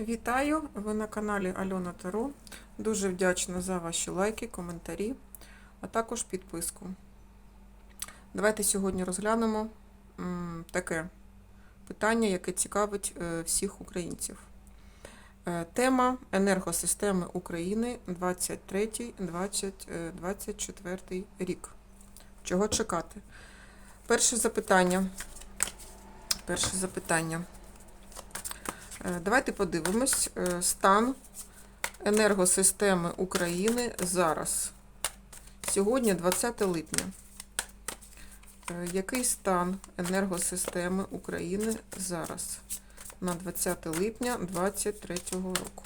Вітаю! Ви на каналі Альона Таро. Дуже вдячна за ваші лайки, коментарі, а також підписку. Давайте сьогодні розглянемо таке питання, яке цікавить е, всіх українців. Е, Тема енергосистеми України 23-24 рік. Чого чекати? Перше запитання. Перше запитання. Е, Давайте подивимось е, стан енергосистеми України зараз. Сьогодні 20 липня. Е, Який стан енергосистеми України зараз? На 20 липня 2023 року.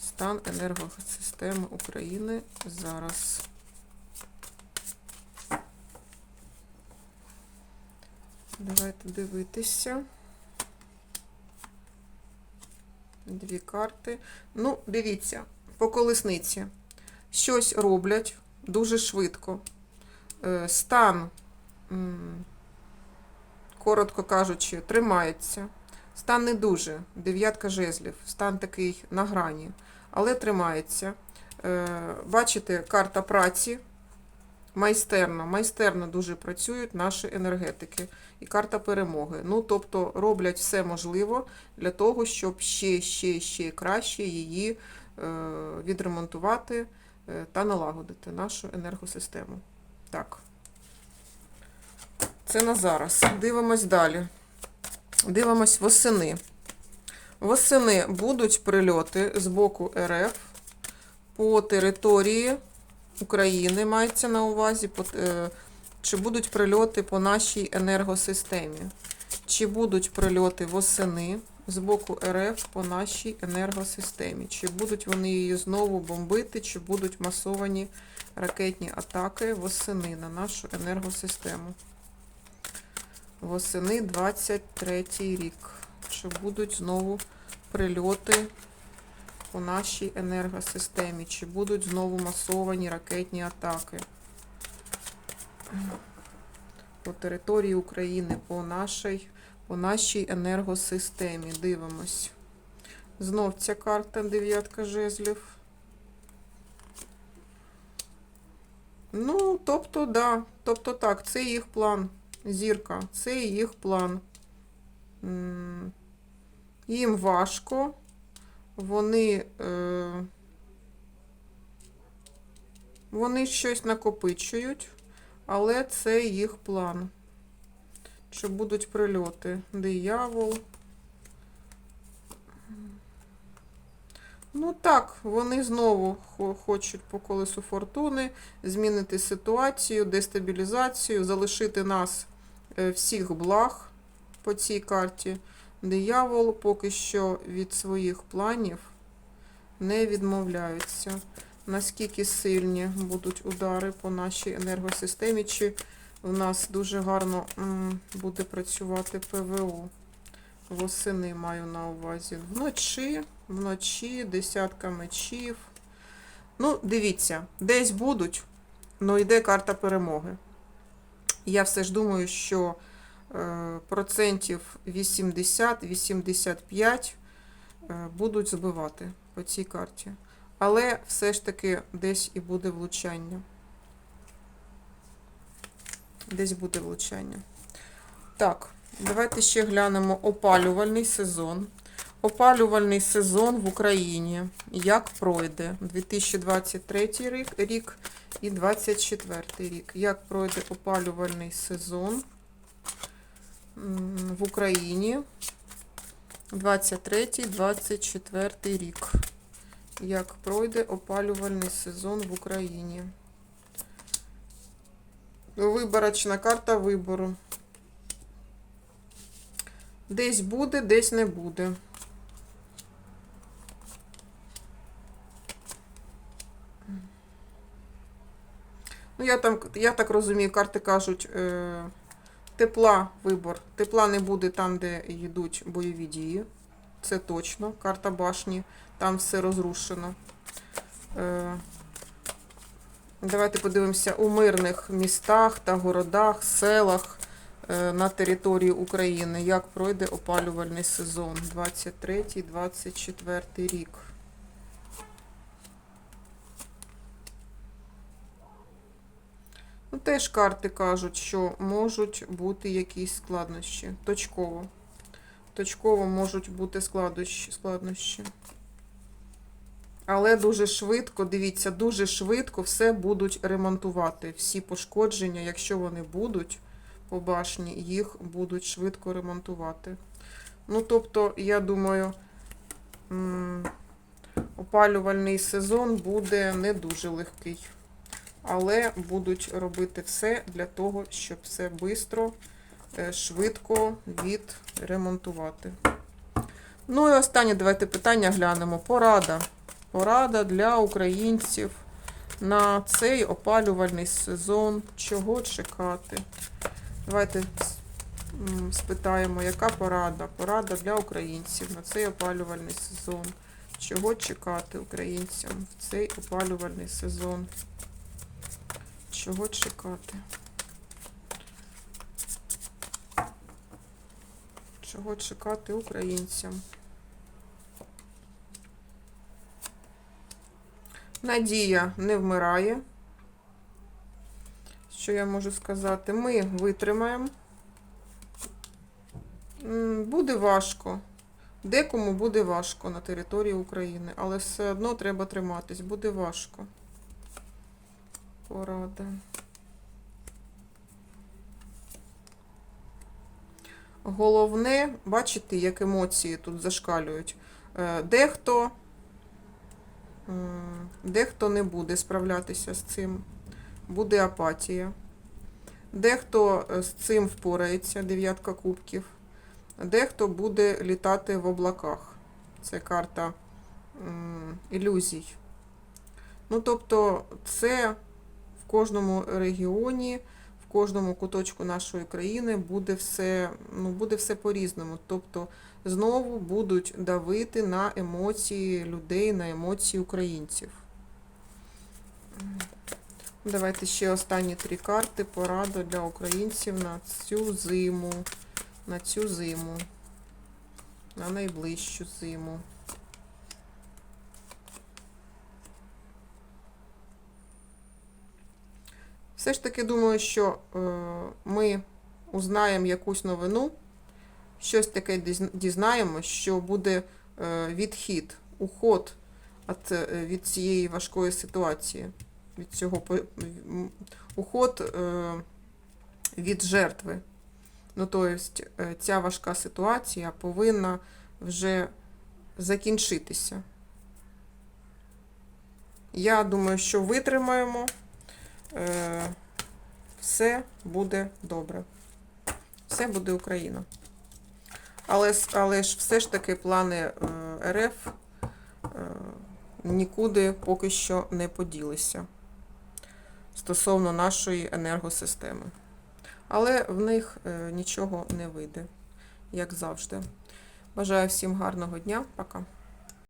Стан енергосистеми України зараз. Давайте дивитися. Дві карти. Ну, дивіться, по колесниці. Щось роблять дуже швидко. Е, Стан, коротко кажучи, тримається. Стан не дуже. Дев'ятка жезлів. Стан такий на грані, але тримається. Е, Бачите, карта праці. Майстерно, майстерно дуже працюють наші енергетики. І карта перемоги. Ну, тобто роблять все можливе для того, щоб ще, ще, ще краще її е, відремонтувати е, та налагодити нашу енергосистему. Так. Це на зараз. Дивимось далі. Дивимось восени. Восени будуть прильоти з боку РФ по території України, мається на увазі, е, чи будуть прильоти по нашій енергосистемі. Чи будуть прильоти восени з боку РФ по нашій енергосистемі? Чи будуть вони її знову бомбити, чи будуть масовані ракетні атаки восени на нашу енергосистему? Восени 23 рік. Чи будуть знову прильоти по нашій енергосистемі? Чи будуть знову масовані ракетні атаки? По території України, по нашій, по нашій енергосистемі. Дивимось. Знов ця карта дев'ятка жезлів. Ну, тобто, да. Тобто так, це їх план. Зірка, це їх план. Їм важко. Вони, е, вони щось накопичують, але це їх план. Чи будуть прильоти? Диявол. Ну так, вони знову хочуть по колесу фортуни змінити ситуацію, дестабілізацію, залишити нас е, всіх благ по цій карті. Диявол поки що від своїх планів не відмовляються. Наскільки сильні будуть удари по нашій енергосистемі, чи у нас дуже гарно буде працювати ПВО. Восени маю на увазі. Вночі, вночі, десятка мечів. Ну, дивіться, десь будуть, але йде карта перемоги. Я все ж думаю, що процентів 80-85 е, будуть збивати по цій карті. Але все ж таки десь і буде влучання. Десь буде влучання. Так, давайте ще глянемо опалювальний сезон. Опалювальний сезон в Україні. Як пройде 2023 рік, і 2024 рік. Як пройде опалювальний сезон в Україні 23-24 рік. Як пройде опалювальний сезон в Україні? Виборочна карта вибору. Десь буде, десь не буде. Ну, я там, я так розумію, карти кажуть, е, тепла вибор. Тепла не буде там, де йдуть бойові дії. Це точно. Карта башні. Там все розрушено. Е, давайте подивимося у мирних містах та городах, селах. е, на території України, як пройде опалювальний сезон 23-24 рік. Теж карти кажуть, що можуть бути якісь складнощі. Точково. Точково можуть бути складнощі. Але дуже швидко, дивіться, дуже швидко все будуть ремонтувати. Всі пошкодження, якщо вони будуть по башні, їх будуть швидко ремонтувати. Ну, тобто, я думаю, опалювальний сезон буде не дуже легкий. Але будуть робити все для того, щоб все швидко, швидко відремонтувати. Ну і останнє давайте питання глянемо. Порада. Порада для українців на цей опалювальний сезон. Чого чекати? Давайте спитаємо, яка порада? Порада для українців на цей опалювальний сезон. Чого чекати українцям в цей опалювальний сезон? Чого чекати? Чого чекати українцям? Надія не вмирає. Що я можу сказати? Ми витримаємо. Буде важко. Декому буде важко на території України, але все одно треба триматись. Буде важко. Порада. Головне, бачите, як емоції тут зашкалюють. Е, Дехто, дехто не буде справлятися з цим, буде апатія. Дехто е, з цим впорається, дев'ятка кубків. Дехто буде літати в облаках. Це карта ілюзій. Ну, тобто, це кожному регіоні, в кожному куточку нашої країни буде все, ну, буде все по-різному. Тобто, знову будуть давити на емоції людей, на емоції українців. Давайте ще останні три карти. Порада для українців на цю зиму. На цю зиму. На найближчу зиму. Все ж таки думаю, що е, ми узнаємо якусь новину, щось таке дізн- дізнаємось, що буде е, відхід, уход е, від цієї важкої ситуації, від цього уход від жертви. Ну, тобто, ця важка ситуація повинна вже закінчитися. Я думаю, що витримаємо. Е, Все буде добре. Все буде Україна. Але, але ж все ж таки плани е, РФ е, нікуди поки що не поділися стосовно нашої енергосистеми. Але в них нічого не вийде, як завжди. Бажаю всім гарного дня. Пока.